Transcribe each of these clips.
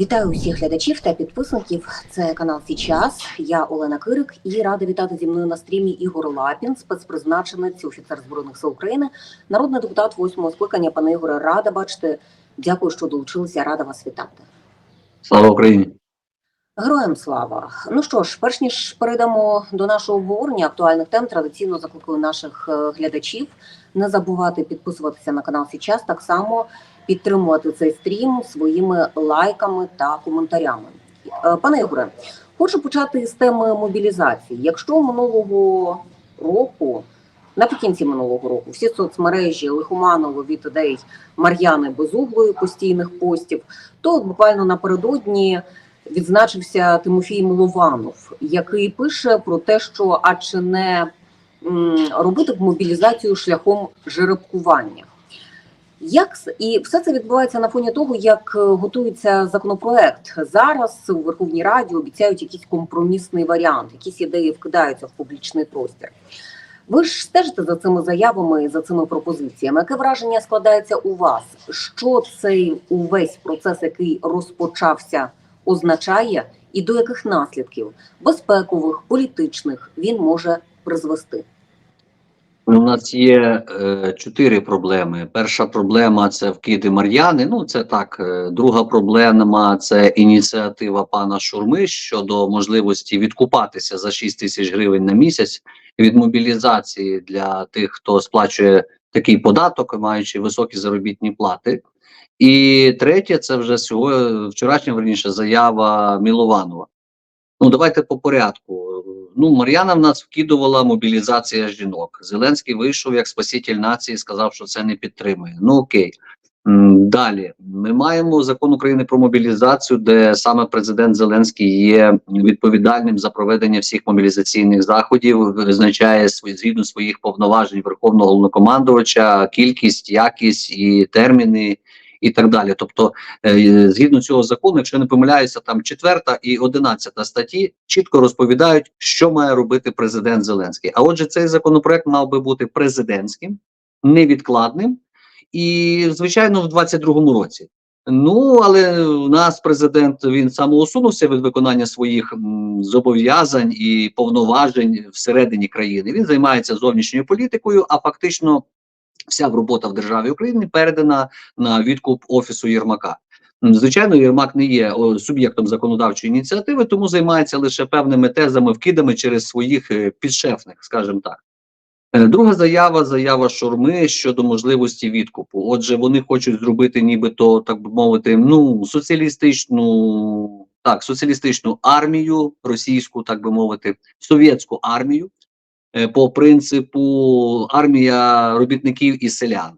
Вітаю усіх глядачів та підписників. Це канал Січас. Я Олена Кирик і рада вітати зі мною на стрімі Ігор Лапін, спецпризначенець, офіцер збройних сил України, народний депутат восьмого скликання. Пане Ігоре, рада бачити. Дякую, що долучилися. Рада вас вітати. Слава Україні! Героям слава. Ну що ж, перш ніж перейдемо до нашого обговорення актуальних тем, традиційно закликаю наших е, глядачів не забувати підписуватися на канал Січас, так само підтримувати цей стрім своїми лайками та коментарями. Е, Пане Ігоре, хочу почати з теми мобілізації. Якщо минулого року, наприкінці минулого року, всі соцмережі лихоманили від ідей Мар'яни Безуглої постійних постів, то от буквально напередодні відзначився Тимофій Милованов, який пише про те, що а чи не робити мобілізацію шляхом жеребкування. Як і все це відбувається на фоні того, як е, готується законопроект зараз у Верховній Раді. Обіцяють якийсь компромісний варіант, якісь ідеї вкидаються в публічний простір. Ви ж стежите за цими заявами за цими пропозиціями. Яке враження складається у вас? Що цей увесь процес, який розпочався, означає, і до яких наслідків безпекових, політичних він може призвести? У нас є е, чотири проблеми. Перша проблема це вкиди Мар'яни. Ну це так. Е, друга проблема це ініціатива пана Шурми щодо можливості відкупатися за 6 тисяч гривень на місяць від мобілізації для тих, хто сплачує такий податок, маючи високі заробітні плати. І третє, це вже сьогодні вчорашня верніше заява Мілованова. Ну, давайте по порядку. Ну, Мар'яна в нас вкидувала мобілізація жінок. Зеленський вийшов як спаситель нації, сказав, що це не підтримує. Ну окей. Далі ми маємо закон України про мобілізацію, де саме президент Зеленський є відповідальним за проведення всіх мобілізаційних заходів, визначає свої згідно своїх повноважень верховного головнокомандувача, кількість, якість і терміни, і так далі. Тобто, е, згідно цього закону, якщо не помиляюся, там четверта і одинадцята статті чітко розповідають, що має робити президент Зеленський. А отже, цей законопроект мав би бути президентським, невідкладним і, звичайно, в 22-му році. Ну, але у нас президент він самоусунувся від виконання своїх зобов'язань і повноважень всередині країни. Він займається зовнішньою політикою, а фактично вся робота в державі України передана на відкуп офісу Єрмака. Звичайно, Єрмак не є суб'єктом законодавчої ініціативи, тому займається лише певними тезами, вкидами через своїх е, підшефних, скажімо так. Е, Друга заява заява Шурми щодо можливості відкупу. Отже, вони хочуть зробити, нібито так би мовити, ну соціалістичну так, соціалістичну армію, російську, так би мовити, совєтську армію по принципу армія робітників і селян.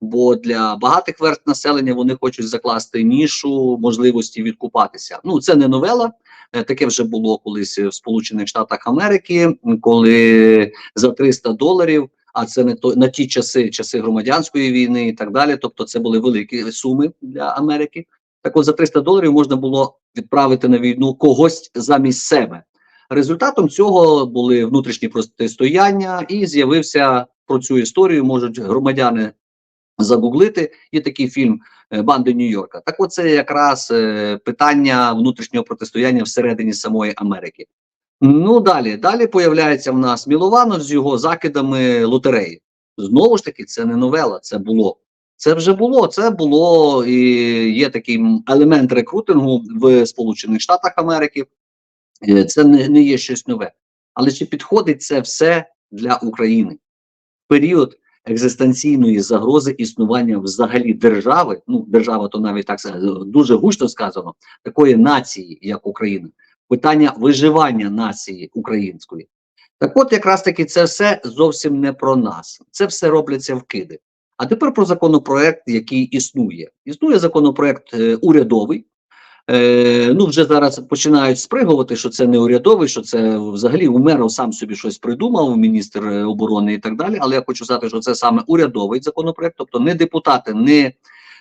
Бо для багатих верст населення вони хочуть закласти нішу можливості відкупатися. Ну це не новела. е, Таке вже було колись в Сполучених Штатах Америки, коли за 300 доларів, а це не то на ті часи, часи громадянської війни і так далі. Тобто, це були великі суми для Америки. Так, от за 300 доларів можна було відправити на війну когось замість себе. Результатом цього були внутрішні протистояння, і з'явився про цю історію. Можуть громадяни загуглити. Є такий фільм е, Банди Нью-Йорка. Так, от це якраз е, питання внутрішнього протистояння всередині самої Америки. Ну далі, далі появляється в нас Мілованов з його закидами лотереї. Знову ж таки, це не новела, це було. Це вже було. Це було і є такий елемент рекрутингу в Сполучених Штатах Америки. Е, Це не, не є щось нове. Але чи підходить це все для України період екзистенційної загрози існування взагалі держави? Ну, держава, то навіть так дуже гучно сказано, такої нації, як Україна, питання виживання нації української. Так, от якраз таки це все зовсім не про нас. Це все робляться вкиди. А тепер про законопроект, який існує. Існує законопроект е, урядовий. Е, ну, вже зараз починають спригувати, що це не урядовий, що це взагалі Умеров сам собі щось придумав, міністр е, оборони і так далі. Але я хочу сказати, що це саме урядовий законопроект, тобто не депутати, не,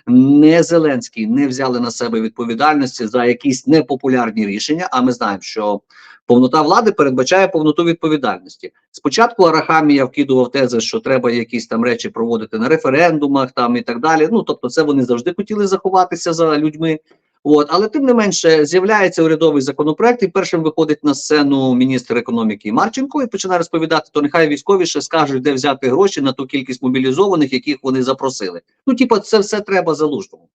не Зеленський не взяли на себе відповідальності за якісь непопулярні рішення. А ми знаємо, що повнота влади передбачає повноту відповідальності. Спочатку Арахамія вкидував тези, що треба якісь там речі проводити на референдумах, там і так далі. Ну тобто, це вони завжди хотіли заховатися за людьми. От, але тим не менше з'являється урядовий законопроект, і першим виходить на сцену міністр економіки Марченко і починає розповідати, то нехай військові ще скажуть, де взяти гроші на ту кількість мобілізованих, яких вони запросили. Ну, типу, це все треба залужному.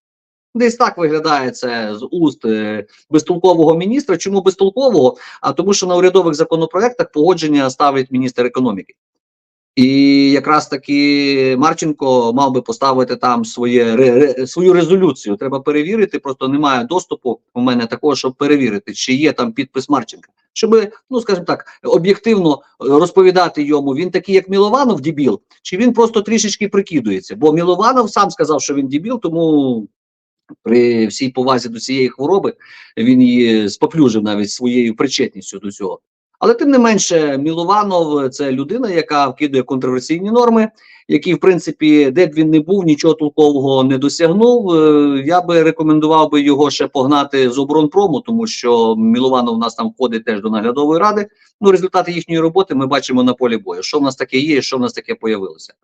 Десь так виглядає це з уст е, безтолкового міністра. Чому безтолкового? А тому, що на урядових законопроектах погодження ставить міністр економіки. І якраз таки Марченко мав би поставити там своє ре, свою резолюцію. Треба перевірити. Просто немає доступу у мене такого, щоб перевірити, чи є там підпис Марченка. Щоб, ну скажімо так, об'єктивно розповідати йому, він такий, як Мілованов, дібіл, чи він просто трішечки прикидується. Бо Мілованов сам сказав, що він дібіл, тому при всій повазі до цієї хвороби він її споплюжив навіть своєю причетністю до цього. Але тим не менше, Мілованов це людина, яка вкидує контроверсійні норми, які, в принципі, де б він не був, нічого толкового не досягнув. Е, Я би рекомендував би його ще погнати з оборонпрому, тому що Мілованов у нас там входить теж до наглядової ради. Ну, результати їхньої роботи ми бачимо на полі бою. Що в нас таке є, що в нас таке появилося.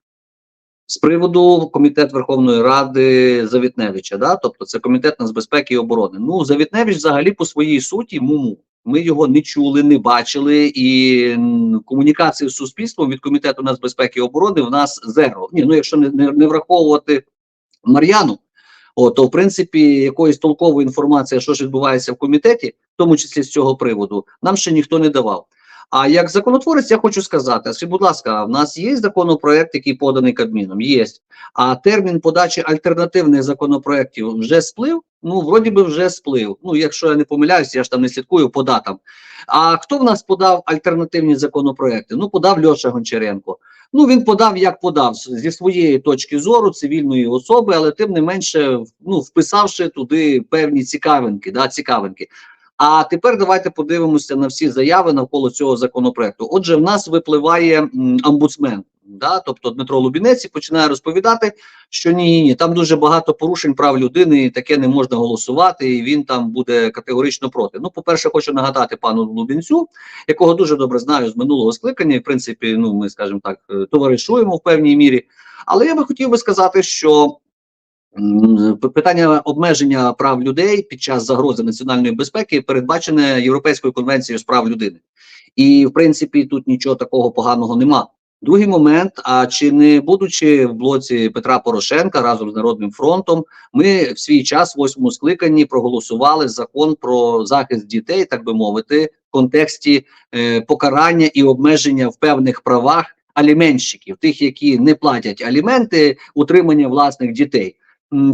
З приводу комітет Верховної Ради Завітневича, да, тобто це комітет нацбезпеки і оборони. Ну, Завітневич взагалі по своїй суті муму. Ми його не чули, не бачили, і комунікації з суспільством від комітету нацбезпеки і оборони в нас зеро. Ні, ну якщо не, не, не враховувати Мар'яну, то в принципі якоїсь толкової інформації, що ж відбувається в комітеті, в тому числі з цього приводу, нам ще ніхто не давав. А як законотворець, я хочу сказати: скажіть, будь ласка, в нас є законопроект, який поданий Кабміном? Є. А термін подачі альтернативних законопроєктів вже сплив? Ну, вроді би, вже сплив. Ну, якщо я не помиляюся, я ж там не слідкую по датам. А хто в нас подав альтернативні законопроекти? Ну, подав Льоша Гончаренко. Ну, він подав, як подав, зі своєї точки зору цивільної особи, але тим не менше, ну, вписавши туди певні цікавинки, да, цікавинки. А тепер давайте подивимося на всі заяви навколо цього законопроекту. Отже, в нас випливає омбудсмен, да, тобто Дмитро Лубінець починає розповідати, що ні, ні, ні, там дуже багато порушень прав людини, і таке не можна голосувати, і він там буде категорично проти. Ну, по-перше, хочу нагадати пану Лубінцю, якого дуже добре знаю з минулого скликання. В принципі, ну ми скажімо так, е, товаришуємо в певній мірі. Але я би хотів би сказати, що. Питання обмеження прав людей під час загрози національної безпеки передбачене Європейською конвенцією з прав людини, і в принципі тут нічого такого поганого нема. Другий момент: а чи не будучи в блоці Петра Порошенка разом з Народним фронтом, ми в свій час, в восьмому скликанні, проголосували закон про захист дітей, так би мовити, в контексті е, покарання і обмеження в певних правах аліменщиків, тих, які не платять аліменти, утримання власних дітей.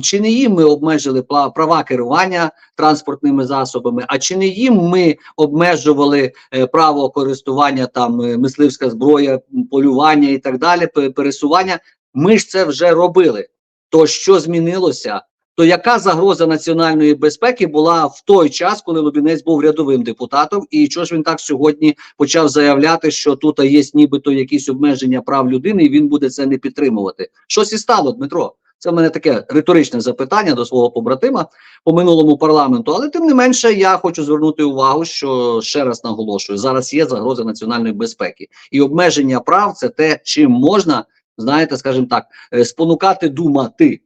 Чи не їм ми обмежили права керування транспортними засобами? А чи не їм ми обмежували е, право користування там е, мисливська зброя, полювання і так далі, пересування? Ми ж це вже робили. То що змінилося? То яка загроза національної безпеки була в той час, коли Лубінець був рядовим депутатом, і чого ж він так сьогодні почав заявляти, що тут є нібито якісь обмеження прав людини, і він буде це не підтримувати? Щось і стало, Дмитро. Це в мене таке риторичне запитання до свого побратима по минулому парламенту. Але тим не менше, я хочу звернути увагу, що ще раз наголошую: зараз є загроза національної безпеки, і обмеження прав це те, чим можна, знаєте, скажімо так, е, спонукати думати.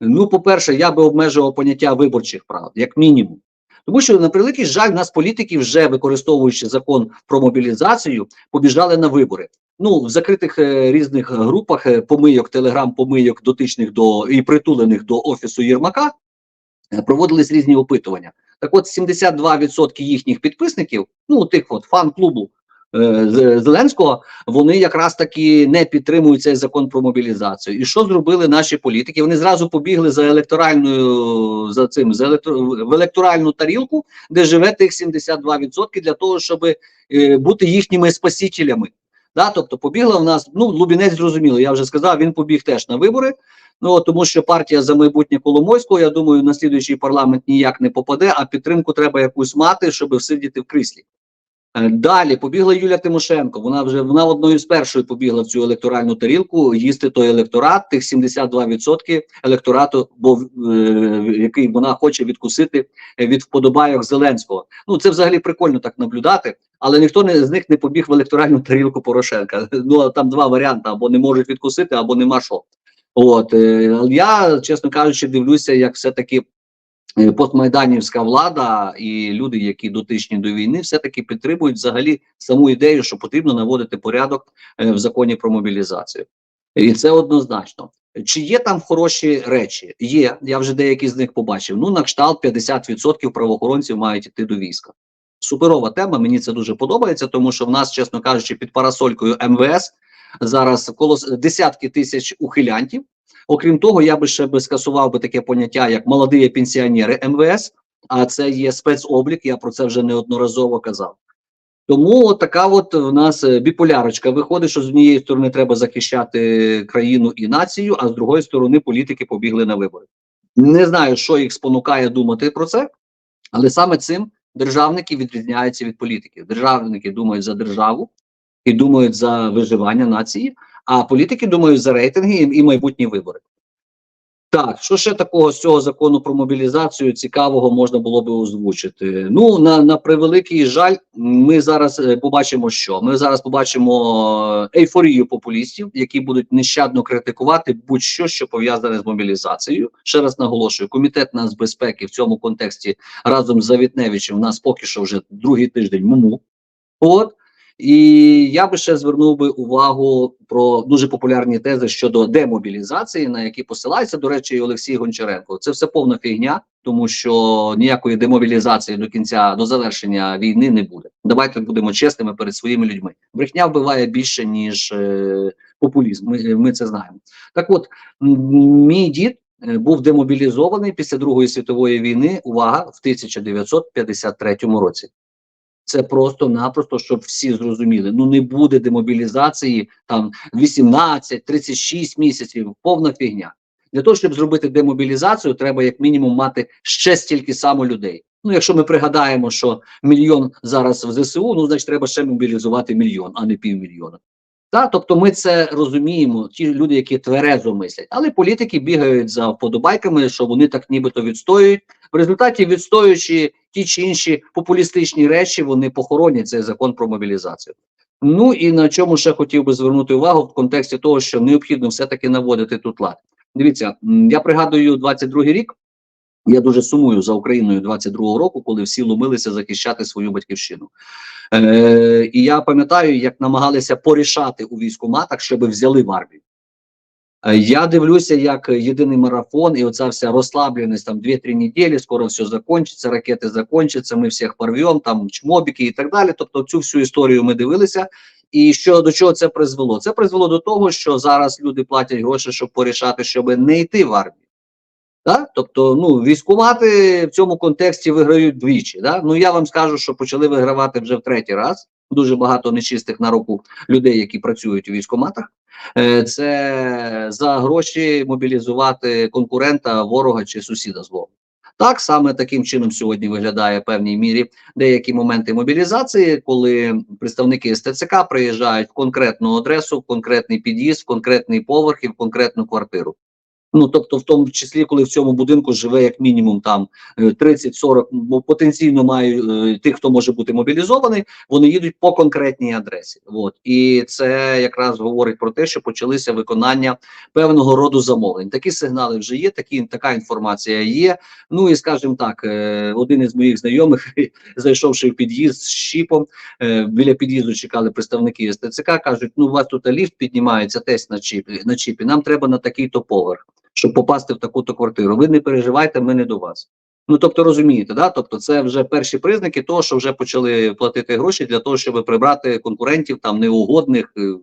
Ну, по-перше, я би обмежував поняття виборчих прав, як мінімум. Тому що, на превеликий жаль, нас політики, вже використовуючи закон про мобілізацію, побіжали на вибори. Ну, в закритих е, різних групах е, помийок, телеграм-помийок, дотичних до і притулених до офісу Єрмака, е, проводились різні опитування. Так от 72% їхніх підписників, ну тих от фан-клубу Зеленського, вони якраз таки не підтримують цей закон про мобілізацію. І що зробили наші політики? Вони зразу побігли за електоральною за цим за електро, в електоральну тарілку, де живе тих 72% для того, щоб е, бути їхніми спасителями. Да, тобто побігла в нас, ну Лубінець зрозуміло, я вже сказав, він побіг теж на вибори. Ну тому, що партія за майбутнє Коломойського, я думаю, на слідуючий парламент ніяк не попаде, а підтримку треба якусь мати, щоб всидіти в кріслі. Е, Далі побігла Юля Тимошенко. Вона вже вона одною з першою побігла в цю електоральну тарілку їсти той електорат, тих 72% електорату, бо е, який вона хоче відкусити е, від вподобайок Зеленського. Ну це взагалі прикольно так наблюдати, але ніхто не з них не побіг в електоральну тарілку Порошенка. Ну там два варіанти: або не можуть відкусити, або нема що. От е, я, чесно кажучи, дивлюся, як все таки постмайданівська влада і люди, які дотичні до війни, все-таки підтримують взагалі саму ідею, що потрібно наводити порядок е, в законі про мобілізацію. І це однозначно. Чи є там хороші речі? Є. Я вже деякі з них побачив. Ну, на кшталт 50% правоохоронців мають йти до війська. Суперова тема. Мені це дуже подобається, тому що в нас, чесно кажучи, під парасолькою МВС зараз коло десятки тисяч ухилянтів. Окрім того, я би ще би скасував би таке поняття, як молоді пенсіонери МВС, а це є спецоблік. Я про це вже неодноразово казав. Тому от така от в нас е, біполярочка виходить, що з однієї сторони треба захищати країну і націю, а з другої сторони політики побігли на вибори. Не знаю, що їх спонукає думати про це, але саме цим державники відрізняються від політиків. Державники думають за державу і думають за виживання нації, а політики думають за рейтинги і, майбутні вибори. Так, що ще такого з цього закону про мобілізацію цікавого можна було би озвучити? Ну на, на превеликий жаль, ми зараз е, побачимо, що ми зараз побачимо е, ейфорію популістів, які будуть нещадно критикувати будь-що, що пов'язане з мобілізацією. Ще раз наголошую, комітет нацбезпеки в цьому контексті разом з Завітневичем у нас поки що вже другий тиждень муму. От і я би ще звернув би увагу про дуже популярні тези щодо демобілізації, на які посилається, до речі, і Олексій Гончаренко. Це все повна фігня, тому що ніякої демобілізації до кінця до завершення війни не буде. Давайте будемо чесними перед своїми людьми. Брехня вбиває більше ніж е, популізм. Ми, ми це знаємо. Так, от мій дід. е, Був демобілізований після Другої світової війни. Увага в 1953 році. Це просто-напросто, щоб всі зрозуміли. Ну не буде демобілізації там 18, 36 місяців, повна фігня. Для того, щоб зробити демобілізацію, треба як мінімум мати ще стільки само людей. Ну, якщо ми пригадаємо, що мільйон зараз в ЗСУ, ну значить треба ще мобілізувати мільйон, а не півмільйона. Так, тобто ми це розуміємо, ті люди, які тверезо мислять, але політики бігають за вподобайками, що вони так нібито відстоюють. В результаті, відстоюючи ті чи інші популістичні речі, вони похоронять цей закон про мобілізацію. Ну і на чому ще хотів би звернути увагу в контексті того, що необхідно все-таки наводити тут лад. Дивіться, я пригадую 22-й рік. Я дуже сумую за Україною 22-го року, коли всі ломилися захищати свою батьківщину. Е, і я пам'ятаю, як намагалися порішати у військкоматах, щоб взяли в армію. Е, Я дивлюся, як єдиний марафон, і оця вся розслабленість там 2-3 неділі, скоро все закінчиться, ракети закінчаться, ми всіх порвем, там чмобіки і так далі. Тобто, цю всю історію ми дивилися. І що до чого це призвело? Це призвело до того, що зараз люди платять гроші, щоб порішати, щоб не йти в армію. Так? Тобто, ну, військкомати в цьому контексті виграють двічі. Да? Ну я вам скажу, що почали вигравати вже в третій раз. Дуже багато нечистих на руку людей, які працюють у військкоматах. Е, Це за гроші мобілізувати конкурента, ворога чи сусіда злого. Так саме таким чином сьогодні виглядає в певній мірі деякі моменти мобілізації, коли представники СТЦК приїжджають в конкретну адресу, в конкретний під'їзд, в конкретний поверх і в конкретну квартиру. Ну тобто, в тому числі, коли в цьому будинку живе як мінімум там е, 30-40, бо потенційно має е, тих, хто може бути мобілізований, вони їдуть по конкретній адресі. От і це якраз говорить про те, що почалися виконання певного роду замовлень. Такі сигнали вже є, такі така інформація є. Ну і скажімо так, е, один із моїх знайомих, зайшовши в під'їзд з щіпом, е, біля під'їзду чекали представники СТЦК, кажуть: ну у вас тут ліфт піднімається тест на чіпі, на чіпі. Нам треба на такий-то поверх, щоб попасти в таку-то квартиру. Ви не переживайте, ми не до вас. Ну тобто розумієте, да? Тобто, це вже перші признаки того, що вже почали платити гроші для того, щоб прибрати конкурентів там неугодних, е,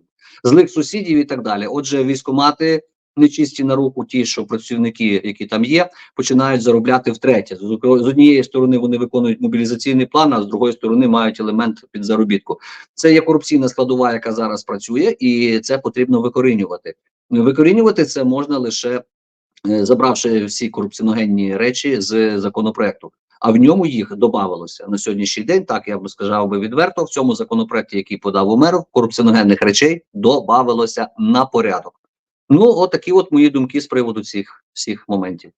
злих сусідів і так далі. Отже, військомати нечисті на руку, ті, що працівники, які там є, починають заробляти втретє. З, однієї сторони вони виконують мобілізаційний план, а з другої сторони мають елемент під заробітку. Це є корупційна складова, яка зараз працює, і це потрібно викорінювати. Викорінювати це можна лише забравши всі корупціоногенні речі з законопроекту. А в ньому їх додавалося на сьогоднішній день. Так я б сказав би відверто. В цьому законопроекті, який подав Умеров, корупціоногенних речей додавалося на порядок. Ну, отакі от мої думки з приводу цих всіх моментів.